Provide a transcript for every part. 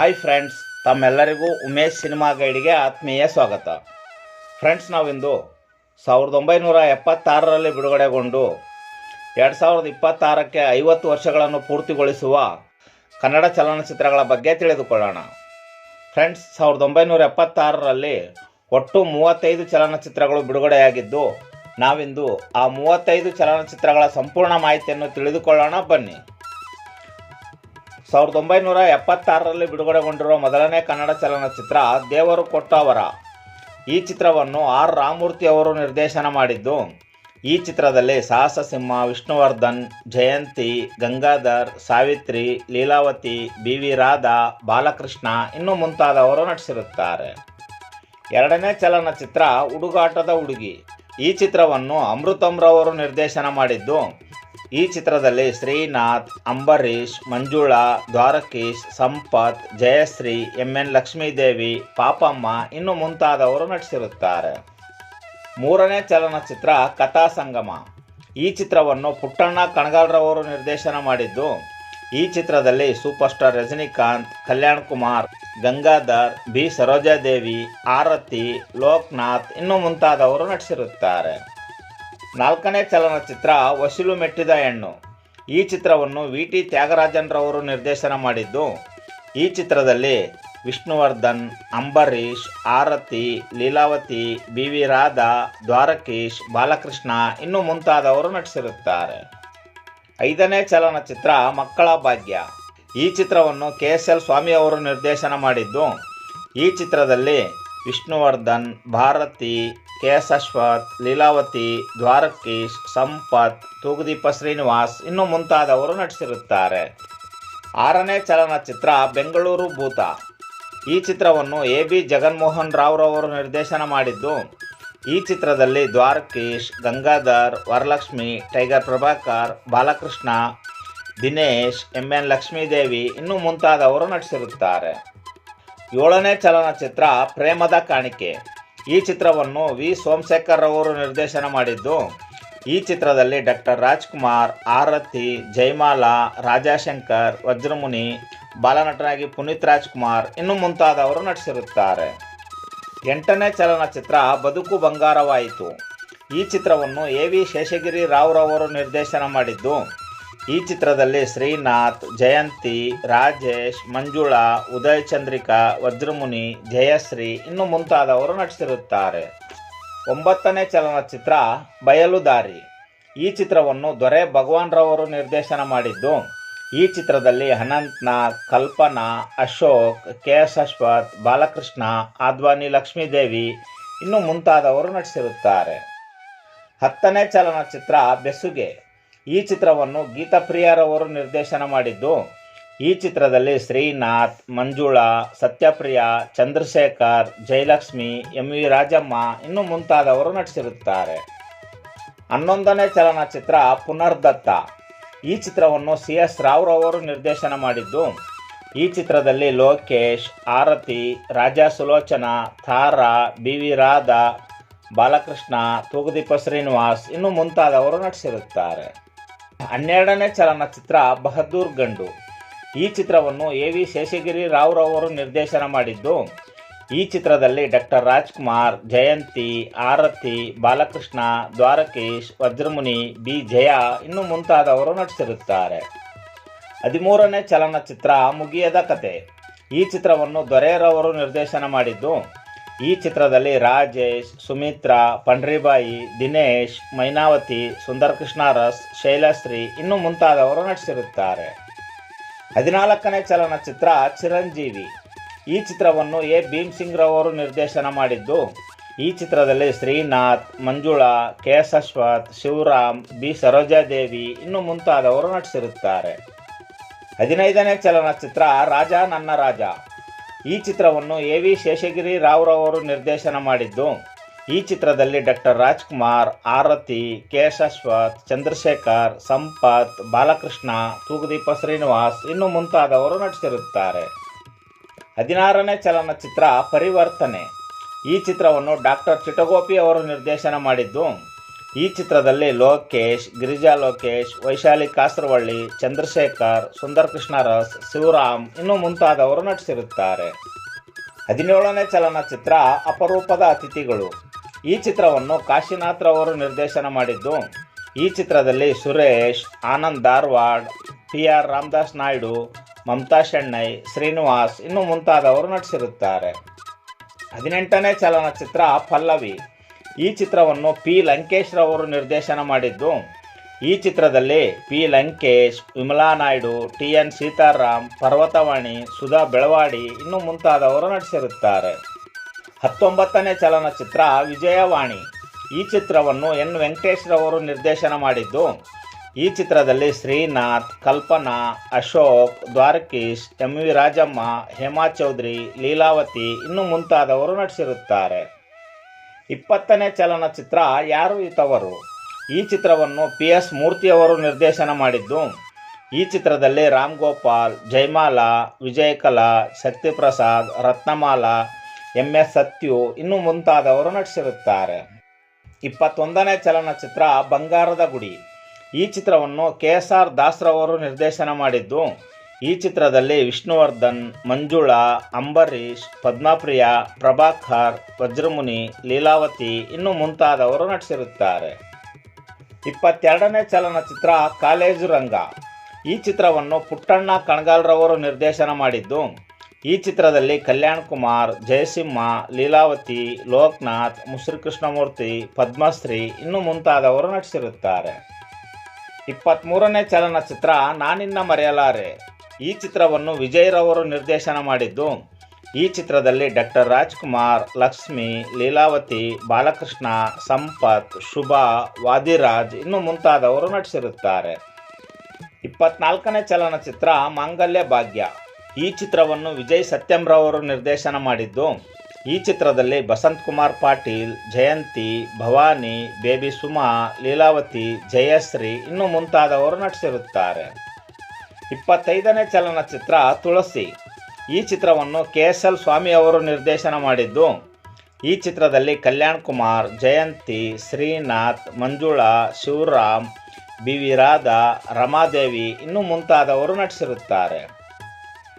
Hi friends, ತಮ್ಮೆಲ್ಲರಿಗೂ Umesh cinema ಗೈಡ್ಗೆ ಆತ್ಮೀಯ ಸ್ವಾಗತ. ಫ್ರೆಂಡ್ಸ್, ನಾವಿಂದು ಸಾವಿರದ ಒಂಬೈನೂರ ಎಪ್ಪತ್ತಾರರಲ್ಲಿ ಬಿಡುಗಡೆಗೊಂಡು ಎರಡು ಸಾವಿರದ ಇಪ್ಪತ್ತಾರಕ್ಕೆ ಐವತ್ತು ವರ್ಷಗಳನ್ನು ಪೂರ್ತಿಗೊಳಿಸುವ ಕನ್ನಡ ಚಲನಚಿತ್ರಗಳ ಬಗ್ಗೆ ತಿಳಿದುಕೊಳ್ಳೋಣ. ಫ್ರೆಂಡ್ಸ್, ಸಾವಿರದ ಒಂಬೈನೂರ ಎಪ್ಪತ್ತಾರರಲ್ಲಿ ಒಟ್ಟು ಮೂವತ್ತೈದು ಚಲನಚಿತ್ರಗಳು ಬಿಡುಗಡೆಯಾಗಿದ್ದು, ನಾವಿಂದು ಆ ಮೂವತ್ತೈದು ಚಲನಚಿತ್ರಗಳ ಸಂಪೂರ್ಣ ಮಾಹಿತಿಯನ್ನು ತಿಳಿದುಕೊಳ್ಳೋಣ. ಬನ್ನಿ. ಸಾವಿರದ ಒಂಬೈನೂರ ಎಪ್ಪತ್ತಾರರಲ್ಲಿ ಬಿಡುಗಡೆಗೊಂಡಿರುವ ಮೊದಲನೇ ಕನ್ನಡ ಚಲನಚಿತ್ರ ದೇವರು ಕೊಟ್ಟವರ ಈ ಚಿತ್ರವನ್ನು ಆರ್. ರಾಮಮೂರ್ತಿ ಅವರು ನಿರ್ದೇಶನ ಮಾಡಿದ್ದು. ಈ ಚಿತ್ರದಲ್ಲಿ ಸಾಹಸ ಸಿಂಹ ವಿಷ್ಣುವರ್ಧನ್, ಜಯಂತಿ, ಗಂಗಾಧರ್, ಸಾವಿತ್ರಿ, ಲೀಲಾವತಿ ಬಿ ವಿ ರಾಧಾ, ಬಾಲಕೃಷ್ಣ ಇನ್ನೂ ಮುಂತಾದವರು ನಟಿಸಿರುತ್ತಾರೆ. ಎರಡನೇ ಚಲನಚಿತ್ರ ಹುಡುಗಾಟದ ಹುಡುಗಿ ಈ ಚಿತ್ರವನ್ನು ಅಮೃತಮ್ರವರು ನಿರ್ದೇಶನ ಮಾಡಿದ್ದು. ಈ ಚಿತ್ರದಲ್ಲಿ ಶ್ರೀನಾಥ್ ಅಂಬರೀಶ್ ಮಂಜುಳಾ, ದ್ವಾರಕೀಶ್, ಸಂಪತ್, ಜಯಶ್ರೀ ಎಂ ಎನ್ ಲಕ್ಷ್ಮೀದೇವಿ, ಪಾಪಮ್ಮ ಇನ್ನು ಮುಂತಾದವರು ನಟಿಸಿರುತ್ತಾರೆ. ಮೂರನೇ ಚಲನಚಿತ್ರ ಕಥಾ ಸಂಗಮ. ಈ ಚಿತ್ರವನ್ನು ಪುಟ್ಟಣ್ಣ ಕಣಗಾಲ್ರವರು ನಿರ್ದೇಶನ ಮಾಡಿದ್ದು, ಈ ಚಿತ್ರದಲ್ಲಿ super star Rajinikanth, Kalyan Kumar, Gangadhar, B. Sarojadevi, Aarathi, Lokanath ಇನ್ನು ಮುಂತಾದವರು ನಟಿಸಿರುತ್ತಾರೆ. ನಾಲ್ಕನೇ ಚಲನಚಿತ್ರ ವಸೂಲು ಮೆಟ್ಟಿದ ಹೆಣ್ಣು. ಈ ಚಿತ್ರವನ್ನು ವಿ. ಟಿ. ತ್ಯಾಗರಾಜನ್ರವರು ನಿರ್ದೇಶನ ಮಾಡಿದ್ದು. ಈ ಚಿತ್ರದಲ್ಲಿ ವಿಷ್ಣುವರ್ಧನ್, ಅಂಬರೀಷ್, ಆರತಿ, ಲೀಲಾವತಿ, ಬಿ. ವಿ. ರಾಧಾ, ದ್ವಾರಕೀಶ್, ಬಾಲಕೃಷ್ಣ ಇನ್ನು ಮುಂತಾದವರು ನಟಿಸಿರುತ್ತಾರೆ. ಐದನೇ ಚಲನಚಿತ್ರ ಮಕ್ಕಳ ಭಾಗ್ಯ. ಈ ಚಿತ್ರವನ್ನು ಕೆ. ಎಸ್. ಎಲ್. ಸ್ವಾಮಿ ಅವರು ನಿರ್ದೇಶನ ಮಾಡಿದ್ದು. ಈ ಚಿತ್ರದಲ್ಲಿ ವಿಷ್ಣುವರ್ಧನ್, ಭಾರತಿ ಕೆ ಲೀಲಾವತಿ, ದ್ವಾರಕೀಶ್, ಸಂಪತ್, ತೂಗುದೀಪ ಶ್ರೀನಿವಾಸ್ ಇನ್ನು ಮುಂತಾದವರು ನಟಿಸಿರುತ್ತಾರೆ. ಆರನೇ ಚಲನಚಿತ್ರ ಬೆಂಗಳೂರು ಭೂತ. ಈ ಚಿತ್ರವನ್ನು ಎ ಬಿ ಜಗನ್ಮೋಹನ್ ರಾವ್ರವರು ನಿರ್ದೇಶನ ಮಾಡಿದ್ದು. ಈ ಚಿತ್ರದಲ್ಲಿ Dwarakish, Gangadhar, Varalakshmi, Tiger Prabhakar, Balakrishna, Dinesh, M N Lakshmidevi ಇನ್ನೂ ಮುಂತಾದವರು ನಟಿಸಿರುತ್ತಾರೆ. ಏಳನೇ ಚಲನಚಿತ್ರ ಪ್ರೇಮದ ಕಾಣಿಕೆ. ಈ ಚಿತ್ರವನ್ನು ವಿ. ಸೋಮಶೇಖರ್ ಅವರು ನಿರ್ದೇಶನ ಮಾಡಿದ್ದು. ಈ ಚಿತ್ರದಲ್ಲಿ ಡಾಕ್ಟರ್ ರಾಜ್ಕುಮಾರ್, ಆರತಿ, ಜಯಮಾಲಾ, ರಾಜಾಶಂಕರ್, ವಜ್ರಮುನಿ ಬಾಲನಟನಾಗಿ ಪುನೀತ್ ರಾಜ್ಕುಮಾರ್ ಇನ್ನು ಮುಂತಾದವರು ನಟಿಸಿರುತ್ತಾರೆ. ಎಂಟನೇ ಚಲನಚಿತ್ರ ಬದುಕು ಬಂಗಾರವಾಯಿತು. ಈ ಚಿತ್ರವನ್ನು ಎ ವಿ. ಶೇಷಗಿರಿ ರಾವ್ರವರು ನಿರ್ದೇಶನ ಮಾಡಿದ್ದು. ಈ ಚಿತ್ರದಲ್ಲಿ ಶ್ರೀನಾಥ್, ಜಯಂತಿ, ರಾಜೇಶ್, ಮಂಜುಳಾ, ಉದಯ್ ಚಂದ್ರಿಕಾ, ವಜ್ರಮುನಿ, ಜಯಶ್ರೀ ಇನ್ನು ಮುಂತಾದವರು ನಟಿಸಿರುತ್ತಾರೆ. ಒಂಬತ್ತನೇ ಚಲನಚಿತ್ರ ಬಯಲುದಾರಿ ಈ ಚಿತ್ರವನ್ನು ದೊರೆ ಭಗವಾನ್ ರವರು ನಿರ್ದೇಶನ ಮಾಡಿದ್ದು. ಈ ಚಿತ್ರದಲ್ಲಿ ಅನಂತ್ನಾಗ್ ಕಲ್ಪನಾ, ಅಶೋಕ್ ಕೆ ಎಸ್ ಅಶ್ವಥ್, ಬಾಲಕೃಷ್ಣ, ಆದ್ವಾನಿ, ಲಕ್ಷ್ಮೀದೇವಿ ಇನ್ನು ಮುಂತಾದವರು ನಟಿಸಿರುತ್ತಾರೆ. ಹತ್ತನೇ ಚಲನಚಿತ್ರ ಬೆಸುಗೆ. ಈ ಚಿತ್ರವನ್ನು ಗೀತಾಪ್ರಿಯರವರು ನಿರ್ದೇಶನ ಮಾಡಿದ್ದು. ಈ ಚಿತ್ರದಲ್ಲಿ ಶ್ರೀನಾಥ್, ಮಂಜುಳಾ, ಸತ್ಯಪ್ರಿಯ, ಚಂದ್ರಶೇಖರ್, ಜಯಲಕ್ಷ್ಮಿ, ಎಂ ವಿ ರಾಜಮ್ಮ ಇನ್ನು ಮುಂತಾದವರು ನಟಿಸಿರುತ್ತಾರೆ. ಹನ್ನೊಂದನೇ ಚಲನಚಿತ್ರ ಪುನರ್ದತ್ತ. ಈ ಚಿತ್ರವನ್ನು ಸಿ ಎಸ್ ರಾವ್ರವರು ನಿರ್ದೇಶನ ಮಾಡಿದ್ದು. ಈ ಚಿತ್ರದಲ್ಲಿ ಲೋಕೇಶ್, ಆರತಿ, ರಾಜಾ ಸುಲೋಚನಾ, ತಾರಾ, ಬಿ ವಿ ರಾಧಾ, ಬಾಲಕೃಷ್ಣ, ತೂಗುದೀಪ ಶ್ರೀನಿವಾಸ್ ಇನ್ನು ಮುಂತಾದವರು ನಟಿಸಿರುತ್ತಾರೆ. ಹನ್ನೆರಡನೇ ಚಲನಚಿತ್ರ ಬಹದ್ದೂರ್ ಗಂಡು. ಈ ಚಿತ್ರವನ್ನು ಎ ವಿ ಶೇಷಗಿರಿ ರಾವ್ರವರು ನಿರ್ದೇಶನ ಮಾಡಿದ್ದು. ಈ ಚಿತ್ರದಲ್ಲಿ ಡಾಕ್ಟರ್ ರಾಜ್ಕುಮಾರ್, ಜಯಂತಿ, ಆರತಿ, ಬಾಲಕೃಷ್ಣ, ದ್ವಾರಕೀಶ್, ವಜ್ರಮುನಿ, ಬಿ ಜಯ ಇನ್ನು ಮುಂತಾದವರು ನಟಿಸಿರುತ್ತಾರೆ. ಹದಿಮೂರನೇ ಚಲನಚಿತ್ರ ಮುಗಿಯದ ಕತೆ. ಈ ಚಿತ್ರವನ್ನು ದೊರೆಯರವರು ನಿರ್ದೇಶನ ಮಾಡಿದ್ದು. ಈ ಚಿತ್ರದಲ್ಲಿ ರಾಜೇಶ್, ಸುಮಿತ್ರಾ, ಪಂಡ್ರಿಬಾಯಿ, ದಿನೇಶ್, ಮೈನಾವತಿ ಸುಂದರ್ ಕೃಷ್ಣಾರಸ್ ಶೈಲಶ್ರೀ ಇನ್ನು ಮುಂತಾದವರು ನಟಿಸಿರುತ್ತಾರೆ. ಹದಿನಾಲ್ಕನೇ ಚಲನಚಿತ್ರ ಚಿರಂಜೀವಿ. ಈ ಚಿತ್ರವನ್ನು ಎ. ಭೀಮ್ ಸಿಂಗ್ ರವರು ನಿರ್ದೇಶನ ಮಾಡಿದ್ದು, ಈ ಚಿತ್ರದಲ್ಲಿ Srinath, Manjula K S Ashwath Shivaram, B. Sarojadevi ಇನ್ನು ಮುಂತಾದವರು ನಟಿಸಿರುತ್ತಾರೆ. ಹದಿನೈದನೇ ಚಲನಚಿತ್ರ ರಾಜ ನನ್ನ ರಾಜ. ಈ ಚಿತ್ರವನ್ನು ಎ ವಿ ಶೇಷಗಿರಿ ರಾವ್ರವರು ನಿರ್ದೇಶನ ಮಾಡಿದ್ದು. ಈ ಚಿತ್ರದಲ್ಲಿ ಡಾಕ್ಟರ್ ರಾಜ್ಕುಮಾರ್, ಆರತಿ ಕೆ ಚಂದ್ರಶೇಖರ್, ಸಂಪತ್, ಬಾಲಕೃಷ್ಣ, ತೂಗುದೀಪ ಶ್ರೀನಿವಾಸ್ ಇನ್ನು ಮುಂತಾದವರು ನಟಿಸಿರುತ್ತಾರೆ. ಹದಿನಾರನೇ ಚಲನಚಿತ್ರ ಪರಿವರ್ತನೆ. ಈ ಚಿತ್ರವನ್ನು ಡಾಕ್ಟರ್ ಚಿಟಗೋಪಿ ಅವರು ನಿರ್ದೇಶನ ಮಾಡಿದ್ದು. ಈ ಚಿತ್ರದಲ್ಲಿ ಲೋಕೇಶ್, ಗಿರಿಜಾ ಲೋಕೇಶ್, ವೈಶಾಲಿ ಕಾಸರವಳ್ಳಿ, ಚಂದ್ರಶೇಖರ್ ಸುಂದರ್ ಕೃಷ್ಣರಸ್ ಶಿವರಾಮ್ ಇನ್ನು ಮುಂತಾದವರು ನಟಿಸಿರುತ್ತಾರೆ. ಹದಿನೇಳನೇ ಚಲನಚಿತ್ರ ಅಪರೂಪದ ಅತಿಥಿಗಳು. ಈ ಚಿತ್ರವನ್ನು ಕಾಶಿನಾಥ್ ರವರು ನಿರ್ದೇಶನ ಮಾಡಿದ್ದು. ಈ ಚಿತ್ರದಲ್ಲಿ ಸುರೇಶ್, ಆನಂದ್ ಧಾರವಾಡ್ ಪಿ ಆರ್ ರಾಮದಾಸ್ ನಾಯ್ಡು, ಮಮತಾ ಶೆಣ್ಣೈ, ಶ್ರೀನಿವಾಸ್ ಇನ್ನು ಮುಂತಾದವರು ನಟಿಸಿರುತ್ತಾರೆ. ಹದಿನೆಂಟನೇ ಚಲನಚಿತ್ರ ಪಲ್ಲವಿ. ಈ ಚಿತ್ರವನ್ನು ಪಿ. ಲಂಕೇಶ್ ರವರು ನಿರ್ದೇಶನ ಮಾಡಿದ್ದು. ಈ ಚಿತ್ರದಲ್ಲಿ P. Lankesh, Vimala Naidu, T. N. Sitaram, Parvathavani, Sudha Belawadi ಇನ್ನು ಮುಂತಾದವರು ನಟಿಸಿರುತ್ತಾರೆ. ಹತ್ತೊಂಬತ್ತನೇ ಚಲನಚಿತ್ರ ವಿಜಯವಾಣಿ. ಈ ಚಿತ್ರವನ್ನು ಎನ್. ವೆಂಕಟೇಶ್ ರವರು ನಿರ್ದೇಶನ ಮಾಡಿದ್ದು. ಈ ಚಿತ್ರದಲ್ಲಿ ಶ್ರೀನಾಥ್, ಕಲ್ಪನಾ, ಅಶೋಕ್, ದ್ವಾರಕೀಶ್, ಎಂ. ವಿ. ರಾಜಮ್ಮ, ಹೇಮಾ ಚೌಧರಿ, ಲೀಲಾವತಿ ಇನ್ನು ಮುಂತಾದವರು ನಟಿಸಿರುತ್ತಾರೆ. ಇಪ್ಪತ್ತನೇ ಚಲನಚಿತ್ರ ಯಾರು ಇತವರು ಈ ಚಿತ್ರವನ್ನು ಪಿ ಎಸ್ ಮೂರ್ತಿಯವರು ನಿರ್ದೇಶನ ಮಾಡಿದ್ದು. ಈ ಚಿತ್ರದಲ್ಲಿ ರಾಮ್ ಗೋಪಾಲ್, ಜಯಮಾಲಾ, ವಿಜಯಕಲಾ, ಶಕ್ತಿಪ್ರಸಾದ್, ರತ್ನಮಾಲಾ ಎಂ ಎಸ್ ಸತ್ಯು ಇನ್ನು ಮುಂತಾದವರು ನಟಿಸಿರುತ್ತಾರೆ. ಇಪ್ಪತ್ತೊಂದನೇ ಚಲನಚಿತ್ರ ಬಂಗಾರದ ಗುಡಿ. ಈ ಚಿತ್ರವನ್ನು ಕೆ ಎಸ್ ಆರ್ ದಾಸ್ರವರು ನಿರ್ದೇಶನ ಮಾಡಿದ್ದು. ಈ ಚಿತ್ರದಲ್ಲಿ ವಿಷ್ಣುವರ್ಧನ್, ಮಂಜುಳಾ, ಅಂಬರೀಷ್, ಪದ್ಮಪ್ರಿಯ, ಪ್ರಭಾಕರ್, ವಜ್ರಮುನಿ, ಲೀಲಾವತಿ ಇನ್ನು ಮುಂತಾದವರು ನಟಿಸಿರುತ್ತಾರೆ. ಇಪ್ಪತ್ತೆರಡನೇ ಚಲನಚಿತ್ರ ಕಾಲೇಜು ರಂಗ. ಈ ಚಿತ್ರವನ್ನು ಪುಟ್ಟಣ್ಣ ಕಣಗಾಲ್ರವರು ನಿರ್ದೇಶನ ಮಾಡಿದ್ದು, ಈ ಚಿತ್ರದಲ್ಲಿ ಕಲ್ಯಾಣ್ ಕುಮಾರ್, ಜಯಸಿಂಹ, ಲೀಲಾವತಿ, ಲೋಕನಾಥ್ ಮುಶ್ರೀ ಕೃಷ್ಣಮೂರ್ತಿ ಪದ್ಮಶ್ರೀ ಇನ್ನು ಮುಂತಾದವರು ನಟಿಸಿರುತ್ತಾರೆ. ಇಪ್ಪತ್ತ್ಮೂರನೇ ಚಲನಚಿತ್ರ ನಾನಿನ್ನ ಮರೆಯಲಾರೆ. ಈ ಚಿತ್ರವನ್ನು ವಿಜಯ್ ನಿರ್ದೇಶನ ಮಾಡಿದ್ದು. ಈ ಚಿತ್ರದಲ್ಲಿ ಡಾಕ್ಟರ್ ರಾಜ್ಕುಮಾರ್, ಲಕ್ಷ್ಮಿ, ಲೀಲಾವತಿ, ಬಾಲಕೃಷ್ಣ, ಸಂಪತ್, ಶುಭಾ, ವಾದಿರಾಜ್ ಇನ್ನು ಮುಂತಾದವರು ನಟಿಸಿರುತ್ತಾರೆ. ಇಪ್ಪತ್ನಾಲ್ಕನೇ ಚಲನಚಿತ್ರ ಮಾಂಗಲ್ಯ ಭಾಗ್ಯ. ಈ ಚಿತ್ರವನ್ನು ವಿಜಯ್ ಸತ್ಯಂರವರು ನಿರ್ದೇಶನ ಮಾಡಿದ್ದು. ಈ ಚಿತ್ರದಲ್ಲಿ ಬಸಂತ್ ಕುಮಾರ್ ಪಾಟೀಲ್, ಜಯಂತಿ, ಭವಾನಿ, ಬೇಬಿ ಸುಮಾ, ಲೀಲಾವತಿ, ಜಯಶ್ರೀ ಇನ್ನು ಮುಂತಾದವರು ನಟಿಸಿರುತ್ತಾರೆ. ಇಪ್ಪತ್ತೈದನೇ ಚಲನಚಿತ್ರ ತುಳಸಿ. ಈ ಚಿತ್ರವನ್ನು ಕೆ ಎಸ್ ಎಲ್ ಸ್ವಾಮಿ ಅವರು ನಿರ್ದೇಶನ ಮಾಡಿದ್ದು. ಈ ಚಿತ್ರದಲ್ಲಿ ಕಲ್ಯಾಣ್ ಕುಮಾರ್, ಜಯಂತಿ, ಶ್ರೀನಾಥ್, ಮಂಜುಳಾ, ಶಿವರಾಮ್, ಬಿ ವಿ ರಾಧಾ, ರಮಾದೇವಿ ಇನ್ನೂ ಮುಂತಾದವರು ನಟಿಸಿರುತ್ತಾರೆ.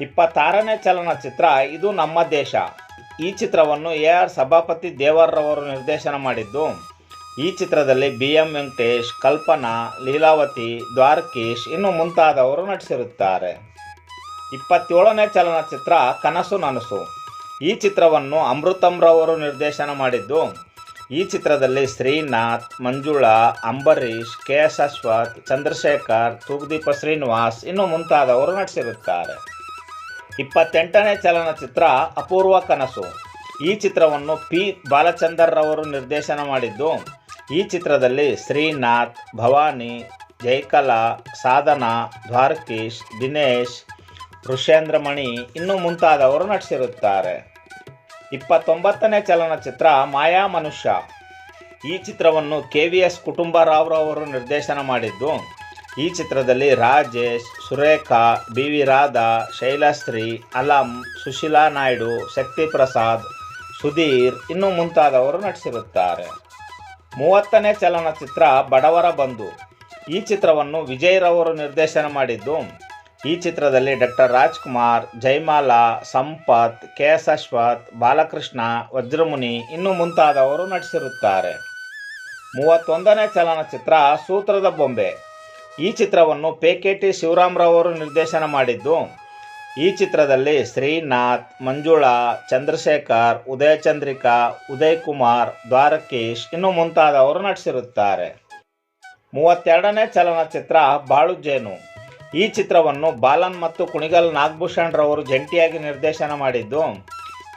ಇಪ್ಪತ್ತಾರನೇ ಚಲನಚಿತ್ರ ಇದು ನಮ್ಮ ದೇಶ. ಈ ಚಿತ್ರವನ್ನು ಎ ಆರ್ ಸಭಾಪತಿ ದೇವರ್ರವರು ನಿರ್ದೇಶನ ಮಾಡಿದ್ದು. ಈ ಚಿತ್ರದಲ್ಲಿ ಬಿ ಎಂ ವೆಂಕಟೇಶ್, ಕಲ್ಪನಾ, ಲೀಲಾವತಿ, ದ್ವಾರಕೀಶ್ ಇನ್ನು ಮುಂತಾದವರು ನಟಿಸಿರುತ್ತಾರೆ. ಇಪ್ಪತ್ತೇಳನೇ ಚಲನಚಿತ್ರ ಕನಸು ನನಸು. ಈ ಚಿತ್ರವನ್ನು ಅಮೃತಮ್ರವರು ನಿರ್ದೇಶನ ಮಾಡಿದ್ದು. ಈ ಚಿತ್ರದಲ್ಲಿ ಶ್ರೀನಾಥ್, ಮಂಜುಳಾ ಅಂಬರೀಶ್ ಕೆ ಎಸ್ ಅಶ್ವಥ್ ಚಂದ್ರಶೇಖರ್ ತೂಗುದೀಪ ಶ್ರೀನಿವಾಸ್ ಇನ್ನು ಮುಂತಾದವರು ನಟಿಸಿರುತ್ತಾರೆ. ಇಪ್ಪತ್ತೆಂಟನೇ ಚಲನಚಿತ್ರ ಅಪೂರ್ವ ಕನಸು. ಈ ಚಿತ್ರವನ್ನು ಪಿ. ಬಾಲಚಂದರ್ ರವರು ನಿರ್ದೇಶನ ಮಾಡಿದ್ದು. ಈ ಚಿತ್ರದಲ್ಲಿ ಶ್ರೀನಾಥ್, ಭವಾನಿ, ಜೈಕಲಾ, ಸಾಧನಾ, ದ್ವಾರಕೀಶ್, ದಿನೇಶ್, ಋಷೇಂದ್ರಮಣಿ ಇನ್ನೂ ಮುಂತಾದವರು ನಟಿಸಿರುತ್ತಾರೆ. ಇಪ್ಪತ್ತೊಂಬತ್ತನೇ ಚಲನಚಿತ್ರ ಮಾಯಾ ಮನುಷ್ಯ. ಈ ಚಿತ್ರವನ್ನು ಕೆ ವಿ ಎಸ್ ಕುಟುಂಬರಾವ್ರವರು ನಿರ್ದೇಶನ ಮಾಡಿದ್ದು, ಈ ಚಿತ್ರದಲ್ಲಿ ರಾಜೇಶ್, ಸುರೇಖಾ, ಬಿ ವಿ ರಾಧಾ, ಶೈಲಾಶ್ರೀ, ಅಲಂ, ಸುಶೀಲಾ ನಾಯ್ಡು ಶಕ್ತಿ ಪ್ರಸಾದ್ ಸುಧೀರ್ ಇನ್ನೂ ಮುಂತಾದವರು ನಟಿಸಿರುತ್ತಾರೆ. ಮೂವತ್ತನೇ ಚಲನಚಿತ್ರ ಬಡವರ ಬಂಧು. ಈ ಚಿತ್ರವನ್ನು ವಿಜಯ್ ನಿರ್ದೇಶನ ಮಾಡಿದ್ದು. ಈ ಚಿತ್ರದಲ್ಲಿ doctor Rajkumar Jaimala Sampath K S Ashwath, Balakrishna, Vajramuni ಇನ್ನೂ ಮುಂತಾದವರು ನಟಿಸಿರುತ್ತಾರೆ. ಮೂವತ್ತೊಂದನೇ ಚಲನಚಿತ್ರ ಸೂತ್ರದ ಬೊಂಬೆ. ಈ ಚಿತ್ರವನ್ನು ಪೇಕೆಟಿ ಶಿವರಾಮ್ರವರು ನಿರ್ದೇಶನ ಮಾಡಿದ್ದು. ಈ ಚಿತ್ರದಲ್ಲಿ ಶ್ರೀನಾಥ್, ಮಂಜುಳಾ, ಚಂದ್ರಶೇಖರ್ ಉದಯ ಚಂದ್ರಿಕಾ ಉದಯ್ ಕುಮಾರ್ ದ್ವಾರಕೀಶ್ ಇನ್ನು ಮುಂತಾದವರು ನಟಿಸಿರುತ್ತಾರೆ. ಮೂವತ್ತೆರಡನೇ ಚಲನಚಿತ್ರ ಬಾಳು ಜೇನು ಈ ಚಿತ್ರವನ್ನು ಬಾಲನ್ ಮತ್ತು ಕುಣಿಗಲ್ ನಾಗಭೂಷಣ್ ರವರು ಜಂಟಿಯಾಗಿ ನಿರ್ದೇಶನ ಮಾಡಿದ್ದು,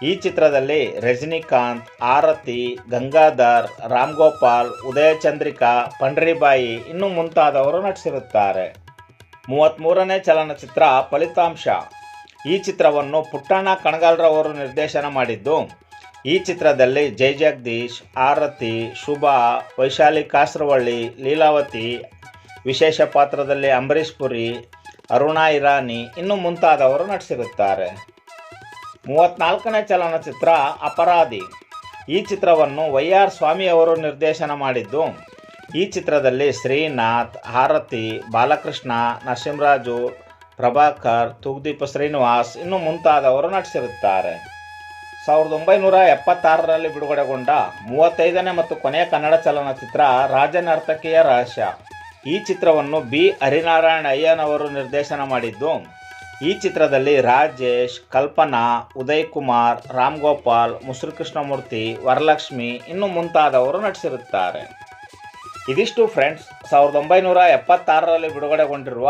ಈ ಚಿತ್ರದಲ್ಲಿ ರಜನಿಕಾಂತ್, ಆರತಿ, ಗಂಗಾಧರ್ ರಾಮ್ ಗೋಪಾಲ್ ಉದಯ ಚಂದ್ರಿಕಾ ಪಂಡ್ರಿಬಾಯಿ ಇನ್ನು ಮುಂತಾದವರು ನಟಿಸಿರುತ್ತಾರೆ. ಮೂವತ್ತ್ಮೂರನೇ ಚಲನಚಿತ್ರ ಫಲಿತಾಂಶ. ಈ ಚಿತ್ರವನ್ನು ಪುಟ್ಟಣ್ಣ ಕಣಗಾಲ್ರವರು ನಿರ್ದೇಶನ ಮಾಡಿದ್ದು. ಈ ಚಿತ್ರದಲ್ಲಿ ಜೈ ಜಗದೀಶ್, ಆರತಿ, ಶುಭಾ, ವೈಶಾಲಿ ಕಾಸರವಳ್ಳಿ, ಲೀಲಾವತಿ, ವಿಶೇಷ ಪಾತ್ರದಲ್ಲಿ ಅಂಬರೀಷ್ ಪುರಿ, ಅರುಣಾ ಇರಾನಿ ಇನ್ನು ಮುಂತಾದವರು ನಟಿಸಿರುತ್ತಾರೆ. ಮೂವತ್ನಾಲ್ಕನೇ ಚಲನಚಿತ್ರ ಅಪರಾಧಿ. ಈ ಚಿತ್ರವನ್ನು ವೈ ಆರ್ ಸ್ವಾಮಿ ಅವರು ನಿರ್ದೇಶನ ಮಾಡಿದ್ದು. ಈ ಚಿತ್ರದಲ್ಲಿ ಶ್ರೀನಾಥ್, ಆರತಿ, ಬಾಲಕೃಷ್ಣ, ನರಸಿಂಹರಾಜು ಪ್ರಭಾಕರ್, ತೂಗ್ದೀಪ ಶ್ರೀನಿವಾಸ್ ಇನ್ನು ಮುಂತಾದವರು ನಟಿಸಿರುತ್ತಾರೆ. ಸಾವಿರದ ಒಂಬೈನೂರ ಎಪ್ಪತ್ತಾರರಲ್ಲಿ ಬಿಡುಗಡೆಗೊಂಡ ಮೂವತ್ತೈದನೇ ಮತ್ತು ಕೊನೆಯ ಕನ್ನಡ ಚಲನಚಿತ್ರ ರಾಜನರ್ತಕಿಯ ರಹಸ್ಯ. ಈ ಚಿತ್ರವನ್ನು ಬಿ. ಹರಿನಾರಾಯಣ ಅಯ್ಯನವರು ನಿರ್ದೇಶನ ಮಾಡಿದ್ದು, ಈ ಚಿತ್ರದಲ್ಲಿ ರಾಜೇಶ್, ಕಲ್ಪನಾ, ಉದಯ್ ಕುಮಾರ್, ರಾಮ್ ಗೋಪಾಲ್ ಮುಸುರುಕೃಷ್ಣಮೂರ್ತಿ ವರಲಕ್ಷ್ಮಿ ಇನ್ನು ಮುಂತಾದವರು ನಟಿಸಿರುತ್ತಾರೆ. ಇದಿಷ್ಟು ಫ್ರೆಂಡ್ಸ್ ಸಾವಿರದ ಒಂಬೈನೂರ ಎಪ್ಪತ್ತಾರರಲ್ಲಿ ಬಿಡುಗಡೆಗೊಂಡಿರುವ